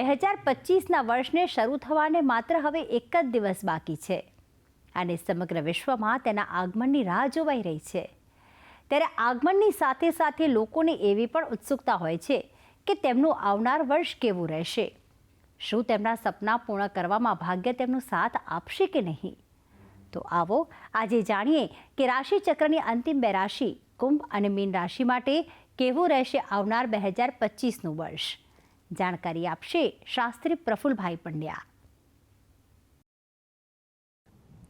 બે હજાર પચીસના વર્ષને શરૂ થવાને માત્ર હવે એક જ દિવસ બાકી છે. અને સમગ્ર વિશ્વમાં તેના આગમનની રાહ જોવાઈ રહી છે. ત્યારે આગમનની સાથે સાથે લોકોને એવી પણ ઉત્સુકતા હોય છે કે તેમનું આવનાર વર્ષ કેવું રહેશે. શું તેમના સપના પૂર્ણ કરવામાં ભાગ્ય તેમનો સાથ આપશે કે નહીં? તો આવો આજે જાણીએ કે રાશિચક્રની અંતિમ બે રાશિ કુંભ અને મીન રાશિ માટે કેવું રહેશે આવનાર બે હજાર પચીસનું વર્ષ. જાણકારી આપશે શાસ્ત્રી પ્રફુલભાઈ પંડ્યા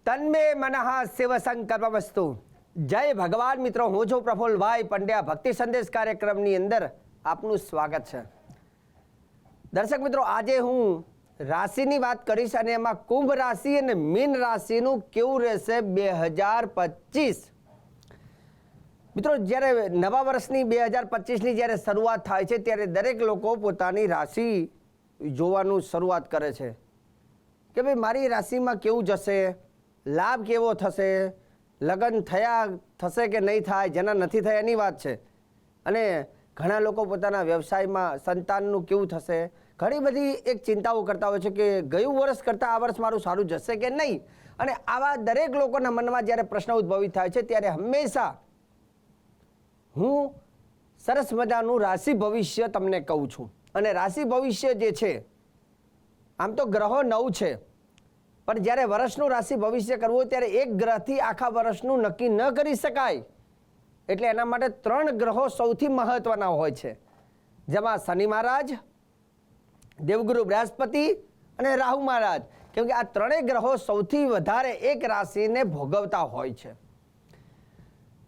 તન્મે મનઃ શિવ સંકલ્પ વસ્તુ જય ભગવાન મિત્રો હું છું પ્રફુલભાઈ પંડ્યા ભક્તિ સંદેશ કાર્યક્રમની અંદર આપનું સ્વાગત છે દર્શક મિત્રો આજે હું રાશિની વાત કરીશ અને એમાં કુંભ રાશિ અને મીન રાશિનું કેવું રહેશે બે હજાર પચીસ મિત્રો, જ્યારે નવા વર્ષની બે હજાર પચીસની જ્યારે શરૂઆત થાય છે, ત્યારે દરેક લોકો પોતાની રાશિ જોવાનું શરૂઆત કરે છે. કે ભાઈ, મારી રાશિમાં કેવું જશે? લાભ કેવો થશે? લગ્ન થયા, થશે કે નહીં થાય? જેના નથી થયા એની વાત છે. અને ઘણા લોકો પોતાના વ્યવસાયમાં સંતાનનું કેવું થશે? ઘણી બધી એક ચિંતાઓ કરતા હોય છે કે ગયું વર્ષ કરતાં આ વર્ષ મારું સારું જશે કે નહીં? અને આવા દરેક લોકોના મનમાં જ્યારે પ્રશ્ન ઉદ્ભવિત થાય છે, ત્યારે હંમેશા હું સરસ મજાનું રાશિ ભવિષ્ય તમને કહું છું. અને રાશિ ભવિષ્ય જે છે, આમ તો ગ્રહો નવ છે. પણ જ્યારે વર્ષનું રાશિ ભવિષ્ય કરવું ત્યારે એક ગ્રહથી આખા વર્ષનું નક્કી ન કરી શકાય. એટલે એના માટે ત્રણ ગ્રહો સૌથી મહત્વના હોય છે. જેમાં શનિ મહારાજ, દેવગુરુ બૃહસ્પતિ અને રાહુ મહારાજ. કેમ કે આ ત્રણેય ગ્રહો સૌથી વધારે એક રાશિને ભોગવતા હોય છે.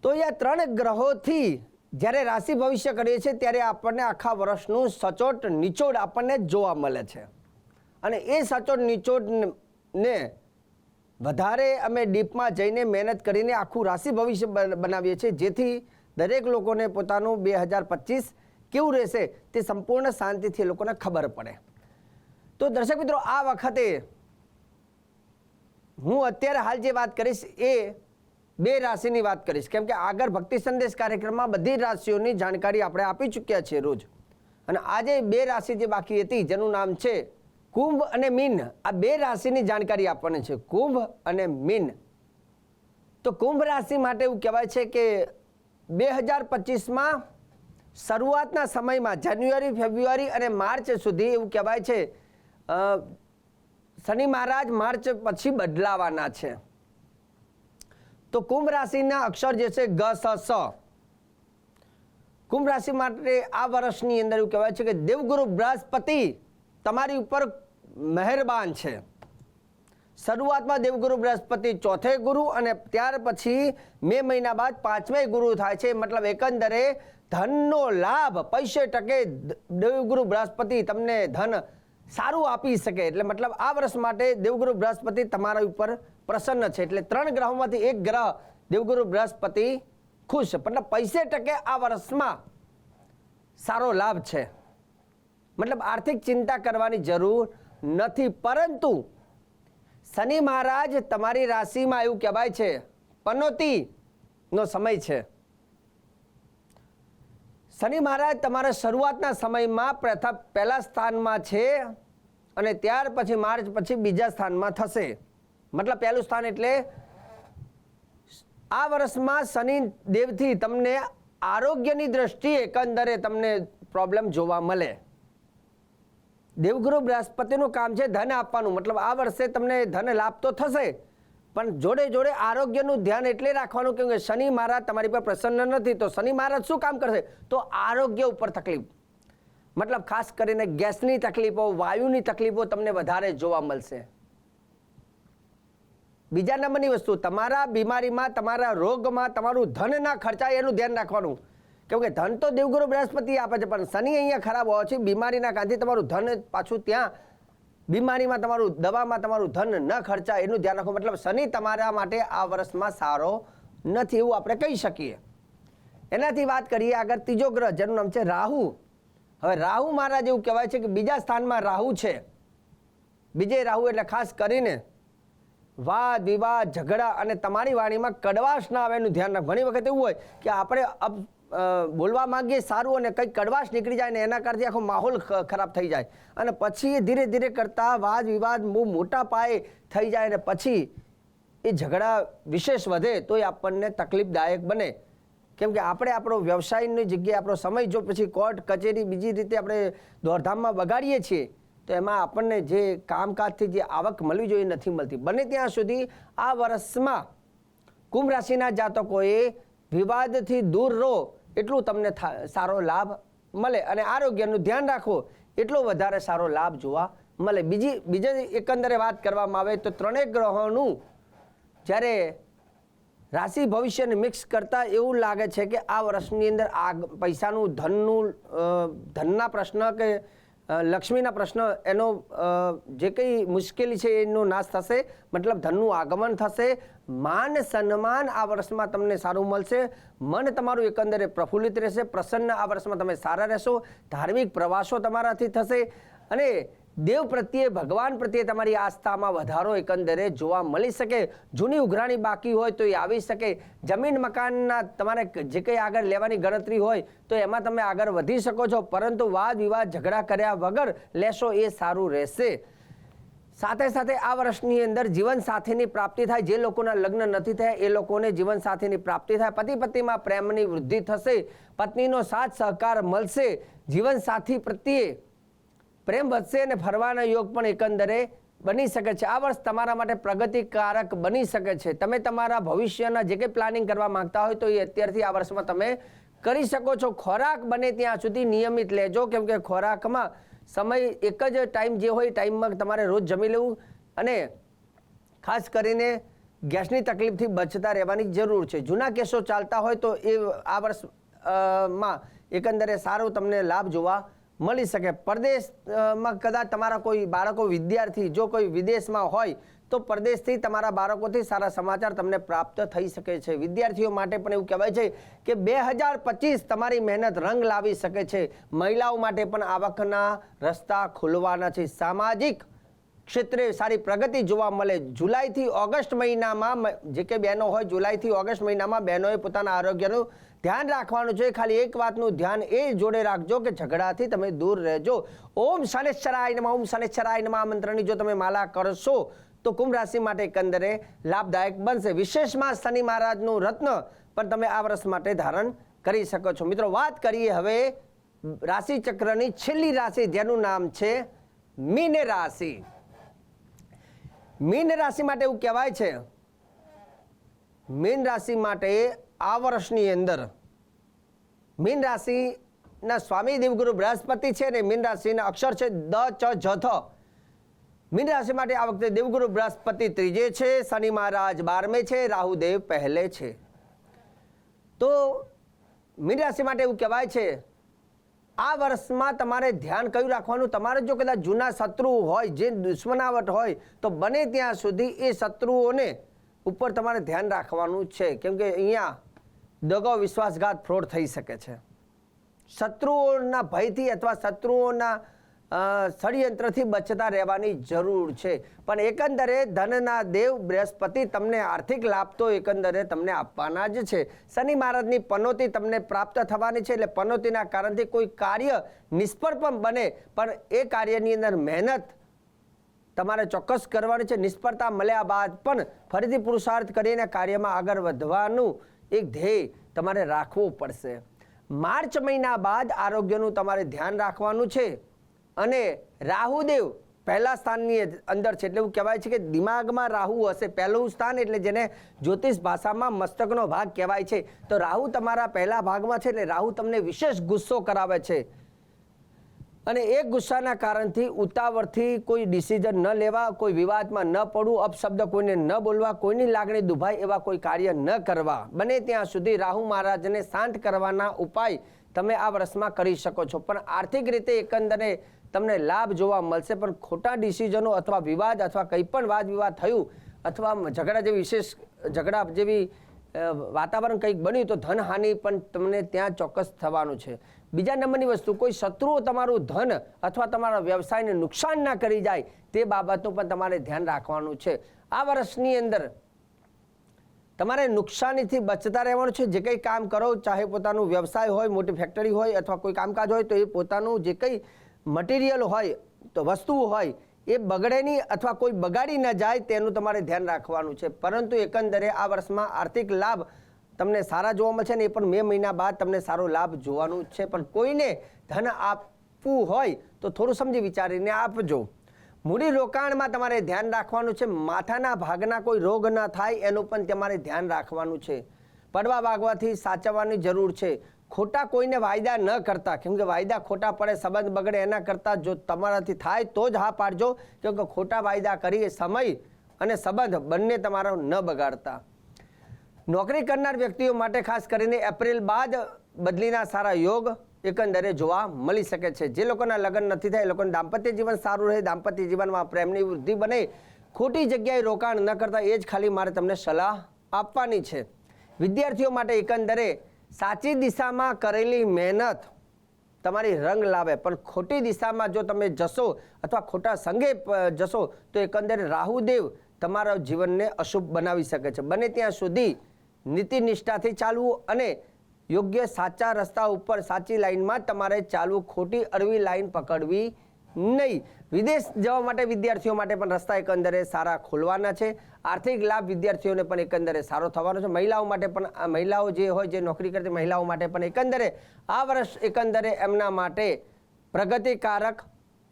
તો આ ત્રણ ગ્રહોથી જ્યારે રાશિ ભવિષ્ય કરીએ છીએ, ત્યારે આપણને આખા વર્ષનું સચોટ નિચોડ આપણને જોવા મળે છે. અને એ સચોટ નિચોડને વધારે અમે ડીપમાં જઈને મહેનત કરીને આખું રાશિ ભવિષ્ય બનાવીએ છીએ, જેથી દરેક લોકોને પોતાનું બે હજાર પચીસ કેવું રહેશે તે સંપૂર્ણ શાંતિથી એ લોકોને ખબર પડે. તો દર્શક મિત્રો, આ વખતે હું અત્યારે હાલ જે વાત કરીશ એ બે રાશિની વાત કરીશ. કેમ કે આગળ ભક્તિ સંદેશ કાર્યક્રમમાં બધી રાશિઓની જાણકારી આપણે આપી ચૂક્યા છીએ રોજ. અને આજે બે રાશિ જે બાકી હતી, જેનું નામ છે કુંભ અને મીન. આ બે રાશિની જાણકારી આપવાની છે, કુંભ અને મીન. તો કુંભ રાશિ માટે એવું કહેવાય છે કે બે હજાર પચીસમાં શરૂઆતના સમયમાં જાન્યુઆરી, ફેબ્રુઆરી અને માર્ચ સુધી એવું કહેવાય છે શનિ મહારાજ માર્ચ પછી બદલાવાના છે. તો કુંભ રાશિના અક્ષર જે છે ગ, સ સ. કુંભ રાશિ માટે આ વર્ષની અંદર એવું કહેવાય છે કે દેવગુરુ બૃહસ્પતિ તમારી ઉપર મહેરબાન છે. શરૂઆતમાં દેવગુરુ બૃહસ્પતિ ચોથે ગુરુ અને ત્યાર પછી મે મહિના બાદ પાંચમે ગુરુ થાય છે. મતલબ એકંદરે ધનનો લાભ, પૈસે ટકે દેવગુરુ બૃહસ્પતિ તમને ધન સારું આપી શકે. એટલે મતલબ આ વર્ષ માટે દેવગુરુ બૃહસ્પતિ તમારા ઉપર પ્રસન્ન છે. એટલે ત્રણ ગ્રહોમાંથી એક ગ્રહ દેવગુરુ બૃહસ્પતિ ખુશ. મતલબ પૈસે ટકે આ વર્ષમાં સારો લાભ છે. મતલબ આર્થિક ચિંતા કરવાની જરૂર નથી. પરંતુ શનિ મહારાજ તમારી રાશિમાં એવું કહેવાય છે પનોતી નો સમય છે. શનિ મહારાજ તમારા શરૂઆતના સમયમાં પ્રથમ પહેલા સ્થાનમાં છે. અને ત્યાર પછી માર્ચ પછી બીજા સ્થાનમાં થશે. મતલબ પહેલું સ્થાન એટલે આ વર્ષમાં શનિ દેવથી તમને આરોગ્યની દ્રષ્ટિએ એકંદરે તમને પ્રોબ્લેમ જોવા મળે. દેવગુરુ બૃહસ્પતિનું કામ છે ધન આપવાનું. મતલબ આ વર્ષે તમને ધન લાભ તો થશે, પણ જોડે જોડે આરોગ્યનું ધ્યાન એટલે રાખવાનું કેમ કે શનિ મહારાજ તમારી પર પ્રસન્ન નથી. તો શનિ મહારાજ શું કામ કરશે? તો આરોગ્ય ઉપર તકલીફ. મતલબ ખાસ કરીને ગેસની તકલીફો, વાયુની તકલીફો તમને વધારે જોવા મળશે. બીજા નંબરની વસ્તુ, તમારા બીમારીમાં, તમારા રોગમાં, તમારું ધન ના ખર્ચાય એનું ધ્યાન રાખવાનું. કેમ કે ધન તો દેવગુરુ બૃહસ્પતિ આપે છે, પણ શનિ અહીંયા ખરાબ હોવા છે બીમારીના કારણે તમારું ધન પાછું ત્યાં બીમારીમાં તમારું, દવામાં તમારું ધન ન ખર્ચાય એનું ધ્યાન રાખો મતલબ શનિ તમારા માટે આ વર્ષમાં સારો નથી એવું આપણે કહી શકીએ. એનાથી વાત કરીએ આગળ ત્રીજો ગ્રહ, જેનું નામ છે રાહુ. હવે રાહુ મહારાજ એવું કહેવાય છે કે બીજા સ્થાનમાં રાહુ છે. બીજે રાહુ એટલે ખાસ કરીને વાદ વિવાદ ઝઘડા અને તમારી વાણીમાં કડવાશ ના આવે એનું ધ્યાન રાખ ઘણી વખત એવું હોય કે આપણે અબ બોલવા માંગીએ સારું અને કંઈક કડવાશ નીકળી જાય ને એના કારણે આખો માહોલ ખરાબ થઈ જાય. અને પછી એ ધીરે ધીરે કરતાં વાદ, વિવાદ બહુ મોટા પાયે થઈ જાય અને પછી એ ઝઘડા વિશેષ વધે તો એ આપણને તકલીફદાયક બને. કેમ કે આપણે આપણો વ્યવસાયની જગ્યાએ આપણો સમય જો પછી કોર્ટ, કચેરી, બીજી રીતે આપણે દોડધામમાં બગાડીએ છીએ, તો એમાં આપણને જે કામકાજથી જે આવક મળવી જોઈએ નથી મળતી. બને ત્યાં સુધી આ વર્ષમાં કુંભ રાશિના જાતકોએ વિવાદથી દૂર રહો, એટલું તમને સારો લાભ મળે અને આરોગ્યનું ધ્યાન રાખો, એટલો વધારે સારો લાભ જોવા મળે. બીજી, બીજા એકંદરે વાત કરવામાં આવે તો ત્રણેય ગ્રહોનું જ્યારે રાશિ ભવિષ્યને મિક્સ કરતા એવું લાગે છે કે આ વર્ષની અંદર આગ પૈસાનું ધનનું ધનના પ્રશ્ન કે લક્ષ્મીના પ્રશ્ન એનો જે કંઈ મુશ્કેલી છે એનો નાશ થશે, મતલબ ધનનું આગમન થશે. માન સન્માન આ વર્ષમાં તમને સારું મળશે. મન તમારું એકંદરે પ્રફુલ્લિત રહેશે. પ્રસન્ન આ વર્ષમાં તમે સારા રહેશો. ધાર્મિક પ્રવાસો તમારાથી થશે. અને દેવ પ્રત્યે, ભગવાન પ્રત્યે તમારી આસ્થામાં વધારો એકંદરે જોવા મળી શકે. જૂની ઉઘરાણી બાકી હોય તો એ આવી શકે. જમીન મકાનના તમારે જે કંઈ આગળ લેવાની ગણતરી હોય તો એમાં તમે આગળ વધી શકો છો. પરંતુ વાદ વિવાદ ઝઘડા કર્યા વગર લેશો એ સારું રહેશે. સાથે સાથે આ વર્ષની અંદર જીવન સાથીની પ્રાપ્તિ થાય. જે લોકોના લગ્ન નથી થયા એ લોકોને જીવન સાથીની પ્રાપ્તિ થાય. પતિ પત્નીમાં પ્રેમની વૃદ્ધિ થશે. પત્નીનો સાથ સહકાર મળશે. જીવન સાથી પ્રત્યે પ્રેમ વધશે અને ફરવાના યોગ પણ એકંદરે બની શકે છે. આ વર્ષ તમારા માટે પ્રગતિકારક બની શકે છે. તમે તમારા ભવિષ્યના જે કંઈ પ્લાનિંગ કરવા માંગતા હોય તો એ અત્યારથી આ વર્ષમાં તમે કરી શકો છો. ખોરાક બને ત્યાં સુધી નિયમિત લેજો, કેમ કે ખોરાકમાં સમય એક જ ટાઈમ જે હોય ટાઈમમાં તમારે રોજ જમી લેવું અને ખાસ કરીને ગેસની તકલીફથી બચતા રહેવાની જરૂર છે. જૂના કેસો ચાલતા હોય તો એ આ વર્ષમાં એકંદરે સારો તમને લાભ જોવા મળી શકે. પરદેશમાં કદાચ તમારા કોઈ બાળકો, વિદ્યાર્થી જો કોઈ વિદેશમાં હોય, તો પરદેશથી તમારા બાળકોથી સારા સમાચાર તમને પ્રાપ્ત થઈ શકે છે. વિદ્યાર્થીઓ માટે પણ એવું કહેવાય છે કે બે હજાર પચીસ તમારી મહેનત રંગ લાવી શકે છે. મહિલાઓ માટે પણ આવકના રસ્તા ખુલવાના છે. સામાજિક ક્ષેત્રે સારી પ્રગતિ જોવા મળે. જુલાઈથી ઓગસ્ટ મહિનામાં જે કે બહેનો હોય, જુલાઈથી ઓગસ્ટ મહિનામાં બહેનોએ પોતાના આરોગ્યનું ધ્યાન રાખવાનું છે. ખાલી એક વાતનું ધ્યાન એ જોડે રાખજો કે ઝઘડાથી તમે દૂર રહેજો. ઓમ શનેશ્વરાય નમઃ, ઓમ શનેશ્વરાય નમઃ જો તમે માલા કરશો, તો કુંભ રાશિ માટે એકંદરે લાભદાયક બનશે. વિશેષમાં શનિ મહારાજનું રત્ન પણ તમે આ વર્ષ માટે ધારણ કરી શકો છો. મિત્રો, વાત કરીએ હવે રાશિ ચક્રની છેલ્લી રાશિ, જેનું નામ છે મીન રાશિ. મીન રાશિ માટે એવું કહેવાય છે. મીન રાશિ માટે આ વર્ષની અંદર મીન રાશિના સ્વામી દેવગુરુ બૃહસ્પતિ છે ને મીન રાશિના અક્ષર છે દ, ચ, જ, થ. મીન રાશિ માટે આ વખતે દેવગુરુ બૃહસ્પતિ ત્રીજે છે, શનિ મહારાજ બારમે છે રાહુદેવ પહેલે છે. તો મીન રાશિ માટે એવું કહેવાય છે આ વર્ષમાં તમારે ધ્યાન કયું રાખવાનું? તમારે જો કદાચ જૂના શત્રુઓ હોય, જે દુશ્મનાવટ હોય, તો બને ત્યાં સુધી એ શત્રુઓને ઉપર તમારે ધ્યાન રાખવાનું છે. કેમ કે અહીંયા દગો વિશ્વાસઘાત ફ્રોડ થઈ શકે છે. શત્રુઓના ભયથી અથવા શત્રુઓના ષડયંત્રથી બચતા રહેવાની જરૂર છે. પણ એકંદરે ધનના દેવ બૃહસ્પતિ તમને આર્થિક લાભ તો એકંદરે તમને આપવાના જ છે. શનિ મહારાજની પનોતી તમને પ્રાપ્ત થવાની છે એટલે પનોતીના કારણથી કોઈ કાર્ય નિષ્ફળ પણ બને. પણ એ કાર્યની અંદર મહેનત તમારે ચોક્કસ કરવાની છે. નિષ્ફળતા મળ્યા બાદ પણ ફરીથી પુરુષાર્થ કરીને કાર્યમાં આગળ વધવાનું એક ધ્યેય તમારે રાખવું પડશે. માર્ચ મહિના બાદ આરોગ્યનું તમારે ધ્યાન રાખવાનું છે. અને રાહુદેવ પહેલા સ્થાનની અંદર છે. એટલે એવું કહેવાય છે કે દિમાગમાં રાહુ હશે પહેલું સ્થાન, એટલે જેને જ્યોતિષ ભાષામાં મસ્તકનો ભાગ કહેવાય છે. તો રાહુ તમારા પહેલા ભાગમાં છે એટલે રાહુ તમને વિશેષ ગુસ્સો કરાવે છે. અને એ ગુસ્સાના કારણથી ઉતાવળથી કોઈ ડિસિઝન ન લેવા, કોઈ વિવાદમાં ન પડવું, અપશબ્દ કોઈને ન બોલવા, કોઈની લાગણી દુભાય એવા કોઈ કાર્ય ન કરવા. બને ત્યાં સુધી રાહુ મહારાજને શાંત કરવાના ઉપાય તમે આ વર્ષમાં કરી શકો છો. પણ આર્થિક રીતે એકંદરે તમને લાભ જોવા મળશે, પણ ખોટા ડિસિઝનો અથવા વિવાદ અથવા કંઈ પણ વાદ વિવાદ થયું અથવા ઝઘડા જેવી વિશેષ ઝઘડા જેવી વાતાવરણ કંઈક બન્યું તો ધનહાનિ પણ તમને ત્યાં ચોક્કસ થવાનું છે. બીજા નંબરની વસ્તુ, કોઈ શત્રુઓ તમારું ધન અથવા તમારા વ્યવસાયને નુકસાન ના કરી જાય તે બાબતનું પણ તમારે ધ્યાન રાખવાનું છે. આ વર્ષની અંદર તમારે નુકસાનીથી બચતા રહેવાનું છે. જે કંઈ કામ કરો, ચાહે પોતાનું વ્યવસાય હોય, મોટી ફેક્ટરી હોય અથવા કોઈ કામકાજ હોય તો એ પોતાનું જે કંઈ મટીરિયલ હોય, તો વસ્તુઓ હોય, એ બગડે નહીં અથવા કોઈ બગાડી ન જાય તેનું તમારે ધ્યાન રાખવાનું છે. પરંતુ એકંદરે આ વર્ષમાં આર્થિક લાભ તમને સારા જોવા મળશે ને એ પણ મે મહિના બાદ તમને સારો લાભ જોવાનું છે. પણ કોઈને ધન આપવું હોય, તો થોડું સમજી વિચારીને આપજો. મૂડી રોકાણમાં તમારે ધ્યાન રાખવાનું છે. માથાના ભાગના કોઈ રોગ ન થાય એનું પણ તમારે ધ્યાન રાખવાનું છે. પડવા ભાગવાથી સાચવવાની જરૂર છે. ખોટા કોઈને વાયદા ન કરતા. કેમ કે વાયદા ખોટા પડે, સંબંધ બગડે એના કરતાં જો તમારાથી થાય તો જ હા પાડજો. કેમ કે ખોટા વાયદા કરી સમય અને સંબંધ બંને તમારો ન બગાડતા. નોકરી કરનાર વ્યક્તિઓ માટે ખાસ કરીને એપ્રિલ બાદ બદલીના સારા યોગ એકંદરે જોવા મળી શકે છે. જે લોકોના લગ્ન નથી થાય, એ લોકોનું દાંપત્ય જીવન સારું રહે, દાંપત્ય જીવનમાં પ્રેમની વૃદ્ધિ બને. ખોટી જગ્યાએ રોકાણ ન કરતા, એ જ ખાલી મારે તમને સલાહ આપવાની છે. વિદ્યાર્થીઓ માટે એકંદરે સાચી દિશામાં કરેલી મહેનત તમારી રંગ લાવે, પણ ખોટી દિશામાં જો તમે જશો અથવા ખોટા સંગે જશો, તો એકંદરે રાહુદેવ તમારા જીવનને અશુભ બનાવી શકે છે. બને ત્યાં સુધી નીતિ નિષ્ઠાથી ચાલવું અને યોગ્ય સાચા રસ્તા ઉપર, સાચી લાઇનમાં તમારે ચાલવું, ખોટી અડવી લાઈન પકડવી નહીં. વિદેશ જવા માટે વિદ્યાર્થીઓ માટે પણ રસ્તા એકંદરે સારા ખોલવાના છે. આર્થિક લાભ વિદ્યાર્થીઓને પણ એકંદરે સારો થવાનો છે. મહિલાઓ માટે પણ મહિલાઓ જે હોય જે નોકરી કરતી મહિલાઓ માટે પણ એકંદરે આ વર્ષ એકંદરે એમના માટે પ્રગતિકારક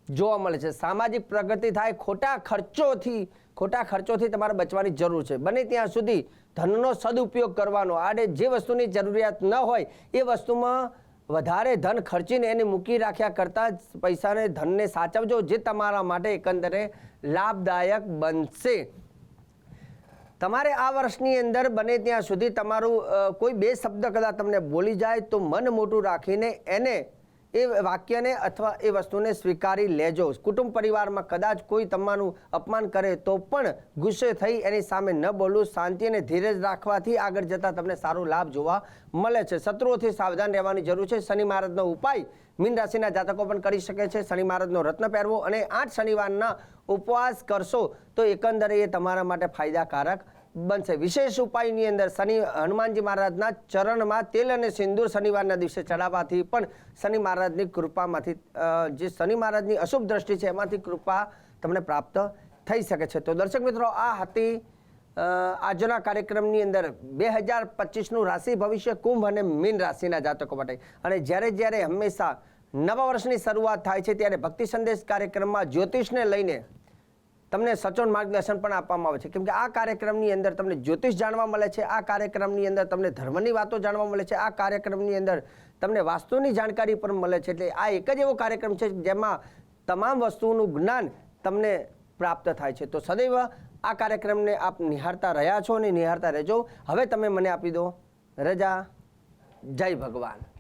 જોવા મળે છે. સામાજિક પ્રગતિ થાય, ખોટા ખર્ચોથી ખોટા ખર્ચોથી તમારે બચવાની જરૂર છે. બને ત્યાં સુધી ધનનો સદુપયોગ કરવાનો. આડે જે વસ્તુની જરૂરિયાત ન હોય, એ વસ્તુમાં વધારે ધન ખર્ચીને એને મૂકી રાખ્યા કરતાં પૈસાને ધનને સાચવજો, જે તમારા માટે એકંદરે લાભદાયક બનશે. તમારે આ વર્ષની અંદર બને ત્યાં સુધી તમારું કોઈ બે શબ્દ કદાચ તમને બોલી જાય તો મન મોટું રાખીને એને એ વાક્યને અથવા એ વસ્તુને સ્વીકારી લેજો. કુટુંબ પરિવારમાં કદાચ કોઈ તમારું અપમાન કરે તો પણ ગુસ્સે થઈ એની સામે ન બોલવું શાંતિ અને ધીરજ રાખવાથી આગળ જતાં તમને સારો લાભ જોવા મળે છે. શત્રુઓથી સાવધાન રહેવાની જરૂર છે. શનિ મહારાજનો ઉપાય મીન રાશિના જાતકો પણ કરી શકે છે. શનિ મહારાજનો રત્ન પહેરવો અને આઠ શનિવારના ઉપવાસ કરશો તો એકંદરે એ તમારા માટે ફાયદાકારક બનશે. વિશેષ ઉપાયની અંદર શનિ, હનુમાનજી મહારાજના ચરણમાં તેલ અને સિંદૂર શનિવારના દિવસે ચડાવવાથી પણ શનિ મહારાજની કૃપામાંથી જે શનિ મહારાજની અશુભ દ્રષ્ટિ છે એમાંથી કૃપા તમને પ્રાપ્ત થઈ શકે છે. તો દર્શક મિત્રો, આ હતી આજના કાર્યક્રમની અંદર બે હજાર પચીસનું રાશિ ભવિષ્ય, કુંભ અને મીન રાશિના જાતકો માટે. અને જ્યારે જ્યારે હંમેશા નવા વર્ષની શરૂઆત થાય છે, ત્યારે ભક્તિ સંદેશ કાર્યક્રમમાં જ્યોતિષને લઈને તમને સચોટ માર્ગદર્શન પણ આપવામાં આવે છે. કેમ કે આ કાર્યક્રમની અંદર તમને જ્યોતિષ જાણવા મળે છે, આ કાર્યક્રમની અંદર તમને ધર્મની વાતો જાણવા મળે છે, આ કાર્યક્રમની અંદર તમને વાસ્તુની જાણકારી પણ મળે છે. એટલે આ એક જ એવો કાર્યક્રમ છે જેમાં તમામ વસ્તુઓનું જ્ઞાન તમને પ્રાપ્ત થાય છે. તો સદૈવ આ કાર્યક્રમને આપ નિહાળતા રહ્યા છો અને નિહાળતા રહેજો. હવે તમે મને આપી દો. રજા. જય ભગવાન.